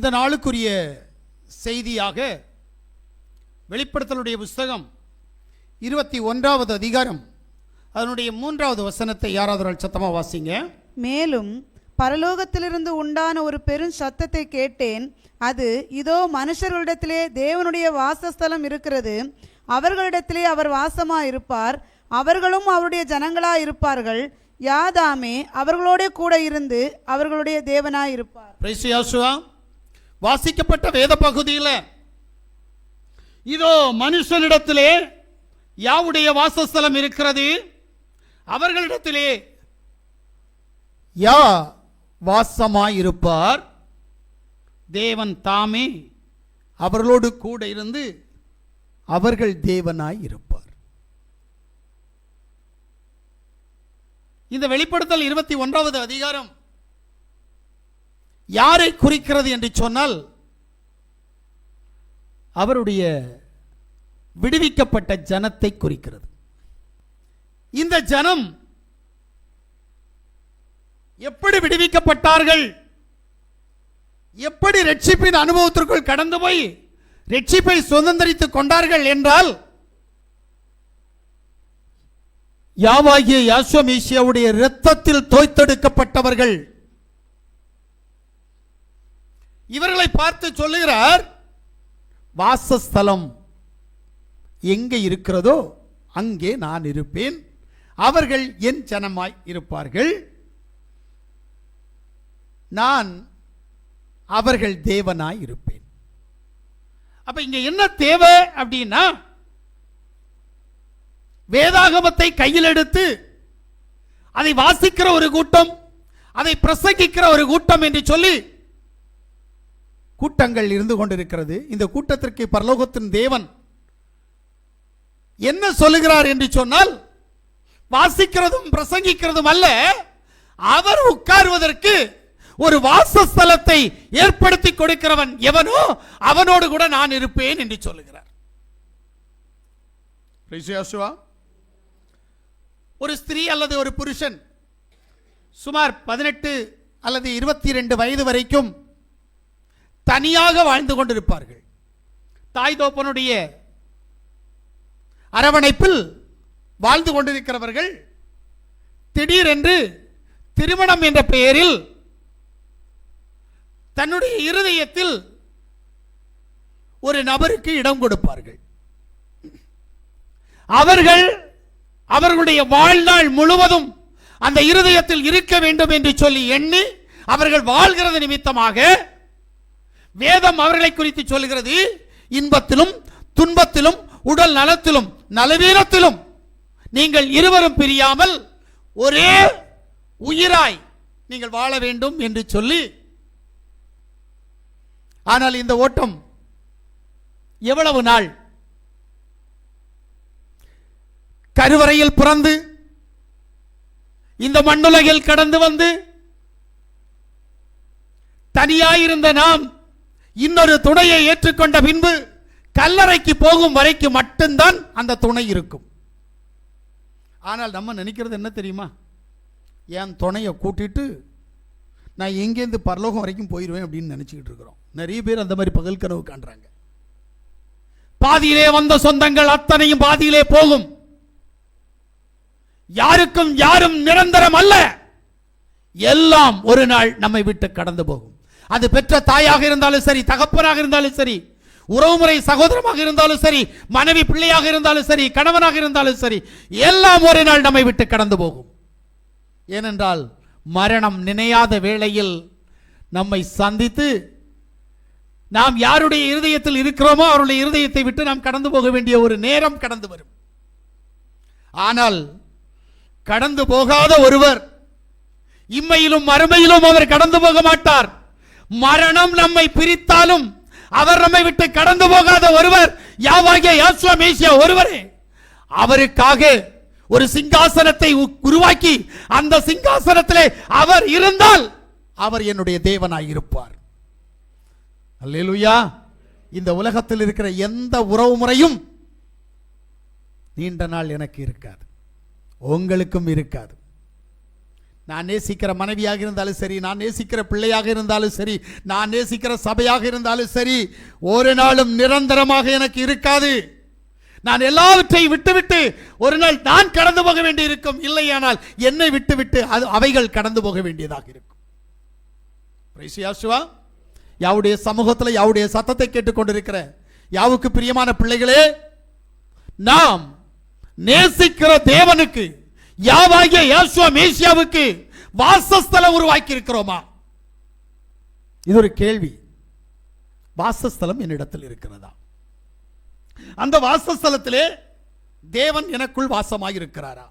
இந்த நாளுக்குரிய செய்தியாக வெளிப்படுத்தலுடைய புஸ்தகம் இருபத்தி ஒன்றாவது அதிகாரம். அதனுடைய மூன்றாவது வசனத்தை யாராவது சத்தமாக வாசிங்க. மேலும் பரலோகத்திலிருந்து உண்டான ஒரு பெரும் சத்தத்தை கேட்டேன். அது இதோ மனுஷர்களிடத்திலே தேவனுடைய வாசஸ்தலம் இருக்கிறது. அவர்களிடத்திலே அவர் வாசமா இருப்பார் அவர்களும் அவருடைய ஜனங்களா இருப்பார்கள் யாதாமே அவர்களோட கூட இருந்து அவர்களுடைய தேவனாய் இருப்பார் வாசிக்கப்பட்ட வேத பகுதியில் இதோ மனுஷனிடத்திலே யாவுடைய வாசஸ்தலம் இருக்கிறது? அவர்களிடத்திலே யா வாசமாயிருப்பார்? தேவன் தாமே அவர்களோடு கூட இருந்து அவர்கள் தேவனாய் இருப்பார் இந்த வெளிப்படுத்தல் இருபத்தி ஒன்றாவது அதிகாரம் யாரை குறிக்கிறது என்று சொன்னால் அவருடைய விடுவிக்கப்பட்ட ஜனத்தை குறிக்கிறது. இந்த ஜனம் எப்படி விடுவிக்கப்பட்டார்கள்? எப்படி ரட்சிப்பின் அனுபவத்திற்குள் கடந்து போய் ரட்சிப்பை சுதந்திரித்துக் கொண்டார்கள் என்றால் யாவாகிய யாஸ்வமேசியாவுடைய இரத்தத்தில் தோய்த்தெடுக்கப்பட்டவர்கள் இவர்களை பார்த்து சொல்லுகிறார் வாசஸ்தலம் எங்கே இருக்கிறதோ அங்கே நான் இருப்பேன். அவர்கள் என் ஜனமாய் இருப்பார்கள். நான் அவர்கள் தேவனாய் இருப்பேன். அப்ப இங்க என்ன தேவை அப்படின்னா வேதாகமத்தை கையில் எடுத்து அதை வாசிக்கிற ஒரு கூட்டம் அதை பிரசங்கிக்கிற ஒரு கூட்டம் என்று சொல்லி கூட்டங்கள் இருந்து கொண்டிருக்கிறது இந்த கூட்டத்திற்கு பரலோகத்தின் தேவன் என்ன சொல்லுகிறார் என்று சொன்னால் வாசிக்கிறதும் பிரசங்கிக்கிறதும் அல்ல அவர் உட்காருவதற்கு ஒரு வாசஸ்தலத்தை ஏற்படுத்தி கொடுக்கிறவன் எவனோ அவனோடு கூட நான் இருப்பேன் என்று சொல்லுகிறார். ஒரு ஸ்திரீ அல்லது ஒரு புருஷன் சுமார் பதினெட்டு அல்லது இருபத்தி ரெண்டு வயது வரைக்கும் தனியாக வாழ்ந்து கொண்டிருப்பார்கள். தாய் தோப்பனுடைய அரவணைப்பில் வாழ்ந்து கொண்டிருக்கிறவர்கள் திடீரென்று திருமணம் என்ற பெயரில் தன்னுடைய இருதயத்தில் ஒரு நபருக்கு இடம் கொடுப்பார்கள். அவர்கள் அவர்களுடைய வாழ்நாள் முழுவதும் அந்த இருதயத்தில் இருக்க வேண்டும் என்று சொல்லி எண்ணி அவர்கள் வாழ்கிறது நிமித்தமாக வேதம் அவர்களை குறித்து சொல்கிறது இன்பத்திலும் துன்பத்திலும் உடல் நலத்திலும் நலவீனத்திலும் நீங்கள் இருவரும் பிரியாமல் ஒரே உயிராய் நீங்கள் வாழ வேண்டும் என்று சொல்லி ஆனால் இந்த ஓட்டம் எவ்வளவு நாள்? கருவறையில் பிறந்து இந்த மண்ணுலகில் கடந்து வந்து தனியாயிருந்த நாம் இன்னொரு துணையை ஏற்றுக்கொண்ட பின்பு கல்லறைக்கு போகும் வரைக்கும் மட்டும்தான் அந்த துணை இருக்கும். ஆனால் நம்ம நினைக்கிறது என்ன தெரியுமா? என் துணையை கூட்டிட்டு நான் எங்கேருந்து பரலோகம் வரைக்கும் போயிடுவேன் அப்படின்னு நினச்சிக்கிட்டு இருக்கிறோம். நிறைய பேர் அந்த மாதிரி பகல் கனவு காண்றாங்க. பாதியிலே வந்த சொந்தங்கள் அத்தனையும் பாதியிலே போகும். யாருக்கும் யாரும் நிரந்தரம் அல்ல. எல்லாம் ஒரு நாள் நம்மை விட்டு கடந்து போகும். அது பெற்ற தாயாக இருந்தாலும் சரி தகப்பனாக இருந்தாலும் சரி உறவுமுறை சகோதரமாக இருந்தாலும் சரி மனைவி பிள்ளையாக இருந்தாலும் சரி கணவனாக இருந்தாலும் சரி எல்லாம் ஒரு நாள் நம்மை விட்டு கடந்து போகும். ஏனென்றால் மரணம் நினையாத வேளையில் நம்மை சந்தித்து நாம் யாருடைய இருதயத்தில் இருக்கிறோமோ அவருடைய இருதயத்தை விட்டு நாம் கடந்து போக வேண்டிய ஒரு நேரம் கடந்து வரும். ஆனால் கடந்து போகாத ஒருவர் இம்மையிலும் மறுமையிலும் அவர் கடந்து போக மாட்டார். மரணம் நம்மை பிரித்தாலும் அவர் நம்மை விட்டு கடந்து போகாத ஒருவர் யாவாகிய யாஸ்வமேசியா ஒருவரே. அவருக்காக ஒரு சிங்காசனத்தை உருவாக்கி அந்த சிங்காசனத்திலே அவர் இருந்தால் அவர் என்னுடைய தேவனாய் இருப்பார் அல்லேலூயா. இந்த உலகத்தில் இருக்கிற எந்த உறவு முறையும் நீண்ட நாள் எனக்கு இருக்காது. உங்களுக்கும் இருக்காது. நான் நேசிக்கிற மனைவியாக இருந்தாலும் சரி நான் நேசிக்கிற பிள்ளையாக இருந்தாலும் சரி நான் நேசிக்கிற சபையாக இருந்தாலும் சரி ஒரு நாளும் நிரந்தரமாக எனக்கு இருக்காது. நான் எல்லாவற்றையும் விட்டுவிட்டு ஒரு நாள் நான் கடந்து போக வேண்டியிருக்கும். இல்லையானால் என்னை விட்டுவிட்டு அது அவைகள் கடந்து போக வேண்டியதாக இருக்கும். யாவுடைய சமூகத்தில் யாவுடைய சத்தத்தை கேட்டுக்கொண்டிருக்கிற யாவுக்கு பிரியமான பிள்ளைகளே நாம் நேசிக்கிற தேவனுக்கு யாவாகிய யாசுவா மேசியாவுக்கு வாசஸ்தலம் உருவாக்கி இருக்கிறோமா இது ஒரு கேள்வி. வாசஸ்தலம் என்னிடத்தில் இருக்கிறதா? அந்த வாசஸ்தலத்திலே தேவன் எனக்குள் வாசமாக இருக்கிறாரா